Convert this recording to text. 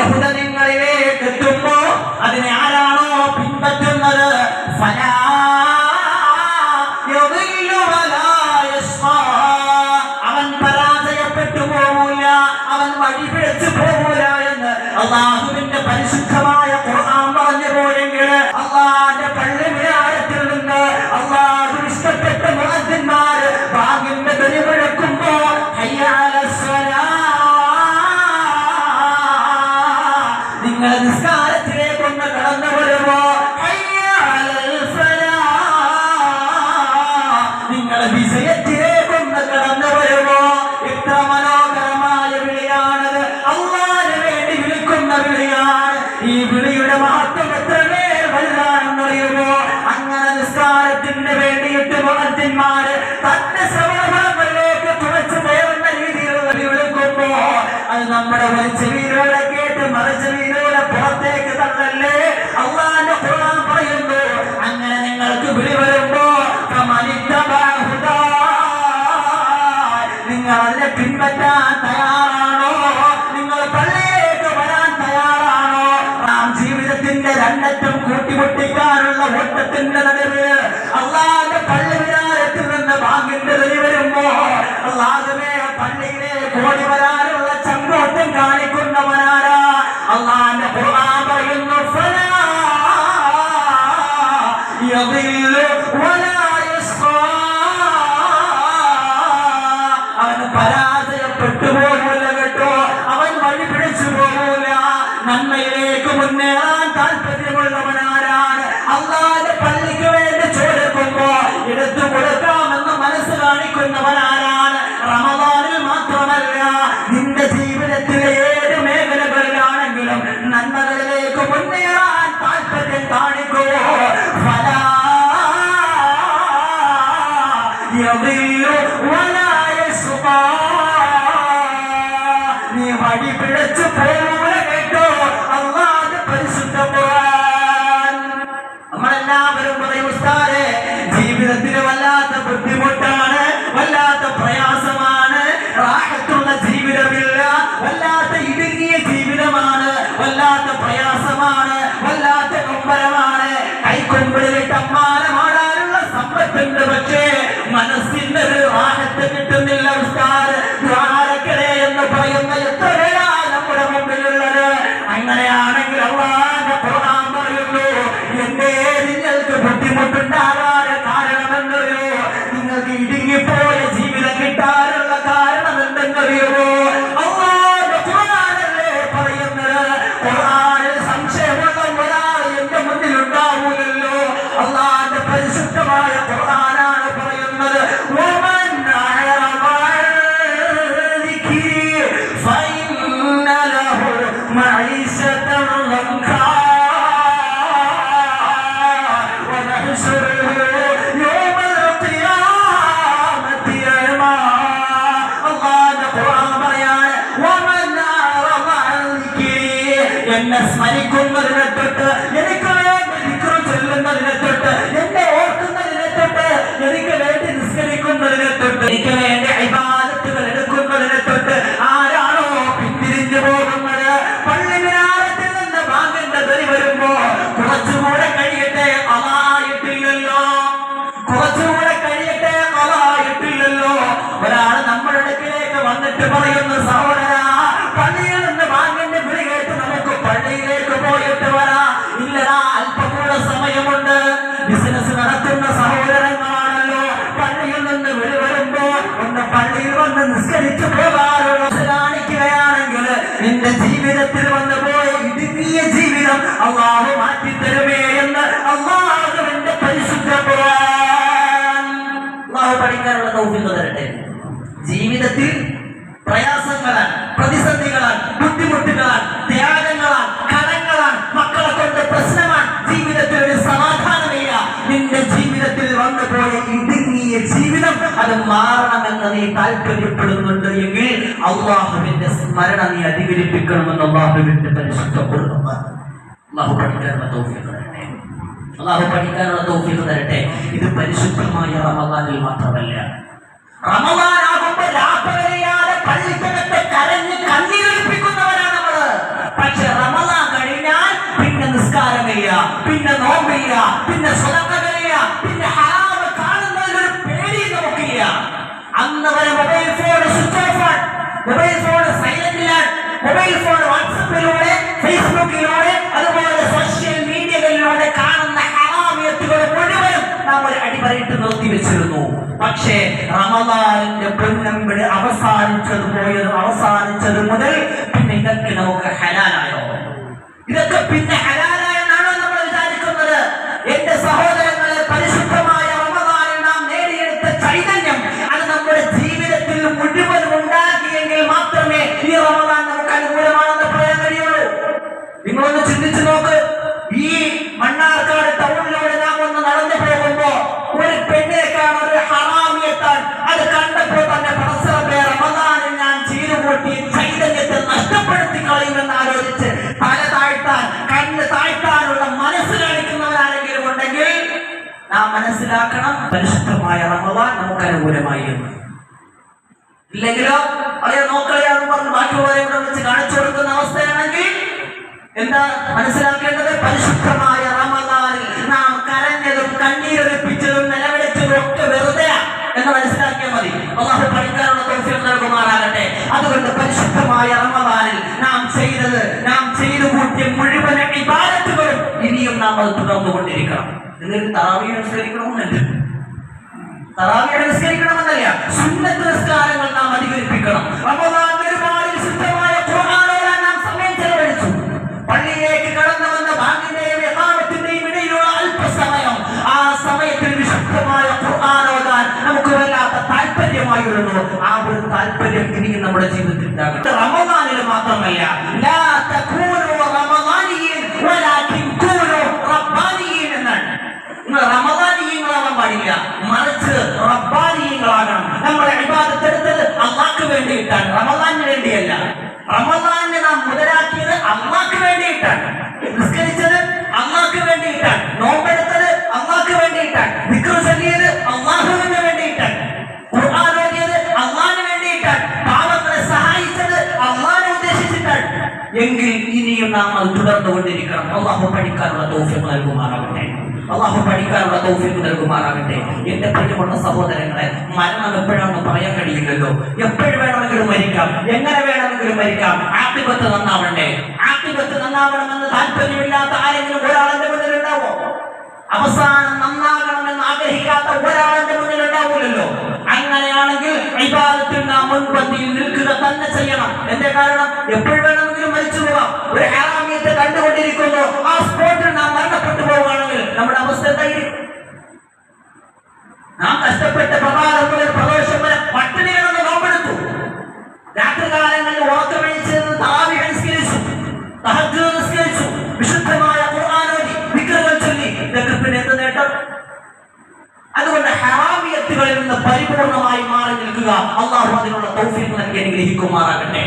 la Junta de വിളിക്കുമ്പോ അത് നമ്മുടെ ഒരു ചെവിയിലൂടെ കേട്ട് മറു ചെവിയിലൂടെ പുറത്തേക്ക് തന്നല്ലേ അള്ളാന്റെ ഖുർആൻ പറയുന്നു അങ്ങനെ നിങ്ങൾക്ക് വിളി വരുമ്പോ. നിങ്ങൾ അതിനെ പിൻപറ്റാൻ യദില്ലു വലാ യസ്ഖാ. അവൻ പരാജയപ്പെട്ടു പോകൂല കേട്ടോ വഴി പിടിച്ചു പോകൂല നന്മയിലേക്ക് മുന്നേറാൻ താല്പര്യമുള്ളവനാരാണ്. അള്ളാന്റെ പള്ളിക്ക് വേണ്ടി ചോദിക്കുമ്പോ എടുത്തു കൊടുക്കാമെന്ന് മനസ്സ് കാണിക്കുന്നവനാരാണ്. യദില്ലു വലാ യസ്ഖാ. നീ വഴി പിഴച്ചു കേട്ടോ. അള്ളാഹ് പരിശുദ്ധ നമ്മളെല്ലാവരും പറയും ഉസ്താദേ ജീവിതത്തിന് വല്ലാത്ത ബുദ്ധിമുട്ടാണ് വല്ലാത്ത പ്രയാസമാണ് റാഹത്തുള്ള ജീവിതമില്ല വല്ലാത്ത ഇടുങ്ങിയ ജീവിതമാണ് വല്ലാത്ത പ്രയാസമാണ് വല്ലാത്ത കൊമ്പരമാണ് കൈക്കൊമ്പിളിലിട്ട് എന്നെ സ്മരിക്കുന്നതിനെ തൊട്ട് എനിക്ക് വേണ്ടി ദിക്റ് ചൊല്ലുന്നതിനെ തൊട്ട് എന്നെ ഓർക്കുന്നതിനെ തൊട്ട് എനിക്ക് വേണ്ടി നിസ്കരിക്കുന്നതിനെ തൊട്ട് എനിക്ക് വേണ്ടി ഇബാദത്തുകൾ എടുക്കുന്നതിനെ തൊട്ട് ആരാണോ പിന്തിരിഞ്ഞു പോകുന്നത്? പള്ളി വിനാരത്തിൽ നിന്ന് ബാങ്കിന്റെ ധരി വരുമ്പോ കുറച്ചുകൂടെ കഴിയട്ടെ അതായിട്ടില്ലല്ലോ കുറച്ചുകൂടെ കഴിയട്ടെ അതായിട്ടില്ലല്ലോ ഒരാൾ നമ്മുടെ വന്നിട്ട് പറയുന്ന നിസ്കരിച്ചു പോകാറുള്ള കാണിക്കുകയാണെങ്കിൽ നിന്റെ ജീവിതത്തിൽ വന്നു പോയ ജീവിതം അള്ളാഹു മാറ്റിത്തരുമേ എന്ന് അള്ളാഹുവിന്റെ പരിശുദ്ധ അള്ളാഹു പഠിക്കാനുള്ള തൗഫീഖ് തരട്ടെ. ജീവിതത്തിൽ അള്ളാഹുവിന്റെ സ്മരണ നീ അധികരിപ്പിക്കണമെന്ന് അള്ളാഹുവിന്റെ പരിശുദ്ധ ഖുർആൻ. അള്ളാഹു പഠിക്കാനുള്ള തൗഫീഖ് തരട്ടെ അള്ളാഹു പഠിക്കാനുള്ള തൗഫീഖ് തരട്ടെ ഇത് പരിശുദ്ധമായ റമദാനിൽ മാത്രമല്ല റമദാനാകുമ്പോൾ രാപ്പകലിയാതെ പള്ളിക്കകത്ത് കരഞ്ഞ് കണ്ണീരൊലിപ്പിക്കുന്നവരാണ് പക്ഷേ റമദാനിന്റെ പൊന്നമ്പിടി അവസാനിച്ചത് പോയത് അവസാനിച്ചത് മുതൽ പിന്നെ ഇതൊക്കെ നമുക്ക് ഹലാലായോ? ഇതൊക്കെ പിന്നെ മനസ്സിലാക്കണം പരിശുദ്ധമായ റമവാൻ നമുക്ക് അനുകൂലമായി എന്ന് ഇല്ലെങ്കിലോ അളയോ നോക്കളിയാന്ന് പറഞ്ഞ് ബാക്കിയുള്ളവരെ കൂടെ വെച്ച് കാണിച്ചു കൊടുക്കുന്ന അവസ്ഥയാണെങ്കിൽ എന്താ മനസ്സിലാക്കേണ്ടത്? പരിശുദ്ധമായ റമദാനിൽ നാം കരഞ്ഞതും കണ്ണീരൊലിപ്പിച്ചതും നിലവിളിച്ചതും ഒക്കെ വെറുതെ എന്ന് മനസ്സിലാക്കിയാൽ മതി. അള്ളാഹു പഠിക്കാനുള്ള തൗഫീഖ് നൽകുമാറാകട്ടെ. അതുകൊണ്ട് പരിശുദ്ധമായ റമദാനിൽ നാം ചെയ്തത് നാം ചെയ്തു കൂട്ടിയ മുഴുവൻ ഇബാദത്തുകളും ഇനിയും നാം അത് തുടർന്നുകൊണ്ടിരിക്കണം. നിങ്ങൾക്ക് തറാവിയെ അനുസരിക്കണമെന്നല്ല. തറാവിയെ നിസ്കരിക്കണമെന്നല്ല സുന്നത്ത് നിസ്കാരങ്ങൾ നാം അധികരിപ്പിക്കണം. നാം അല്പസമയം ആ സമയത്തിൽ ആ താല്പര്യം ഇനിയും നമ്മുടെ ജീവിതത്തിൽ ഉണ്ടാകട്ടെ. റമദാനിൽ മാത്രമല്ല വേണ്ടിയിട്ടാണ്. റമദാനിന് വേണ്ടിയല്ല. റമദാനെ നാം മുതലാക്കിയത് അള്ളാഹ്ക്ക് വേണ്ടിയിട്ടാണ്. നിസ്കരിച്ചത് അള്ളാഹ്ക്ക് വേണ്ടിയിട്ടാണ്. നോമ്പെടുത്തത് അള്ളാഹ്ക്ക് വേണ്ടിയിട്ടാണ്. വിക്ര ചൊല്ലിയത് അള്ളാഹുവിന് വേണ്ടിയിട്ടാണ്. ഖുർആൻ ഓതിയത് അള്ളാഹിന് വേണ്ടിയിട്ടാണ്. പാവങ്ങളെ സഹായിച്ചത് അള്ളാഹിനെ ഉദ്ദേശിച്ചിട്ടാണ്. എങ്കിൽ ഇനിയും നാം അത് തുടർന്നുകൊണ്ടിരിക്കണം. അള്ളാഹു പഠിക്കാനുള്ള തോഫ്യം നൽകുമാറാകട്ടെ. അള്ളാഹു പഠിക്കാനുള്ള തൗഫീഖ് നൽകുമാറാകട്ടെ. എന്റെ പ്രിയമുള്ള സഹോദരങ്ങളെ മരണം എപ്പോഴാണെന്ന് പറയാൻ കഴിയില്ലല്ലോ. എപ്പോഴും വേണമെങ്കിലും മരിക്കാം. എങ്ങനെ വേണമെങ്കിലും മരിക്കാം? ആക്തിപത്ത് നന്നാവണ്ടേ? ആക്തിപത്ത് നന്നാവണമെന്ന് താല്പര്യമില്ലാത്ത ആരെങ്കിലും ഒരാളെന്റെ മുന്നിൽ ഉണ്ടാവോ അവസാനം നന്നാകണമെന്ന് ആഗ്രഹിക്കാത്ത ഒരാളെന്റെ മുന്നിൽ ഉണ്ടാവൂലല്ലോ അങ്ങനെയാണെങ്കിൽ ഇബാദത്തിൽ നാം മുൻപന്തിയിൽ നിൽക്കുക തന്നെ ചെയ്യണം. എന്റെ കാരണം? എപ്പോൾ വേണമെങ്കിലും മരിച്ചു പോകാം? ഒരു ഹറാമിയത്തെ കണ്ടുകൊണ്ടിരിക്കുന്നു. ആ സ്പോട്ടിൽ നാം മരണപ്പെട്ടു പോവുകയാണെങ്കിൽ നമ്മുടെ അവസ്ഥ എന്തായിരിക്കും? നാം കഷ്ടപ്പെട്ട പ്രഭാതം മുതൽ പ്രദോഷം രാത്രികാലങ്ങളിൽ ഉറക്കമഴിച്ച് താവി നിസ്കരിച്ചു തഹജ്ജുദ് നിസ്കരിച്ചു വിശുദ്ധമായ ഖുർആാനോദി ചൊല്ലി ഇതൊക്കെ പിന്നെ എന്ത് നേട്ടം? അതുകൊണ്ട് ഹറാമിയത്തുകളിൽ നിന്ന് പരിപൂർണമായി മാറി നിൽക്കുക. അള്ളാഹു അതിനുള്ള തൗഫീഖ് നൽകി അനുഗ്രഹിക്കുമാറാകട്ടെ.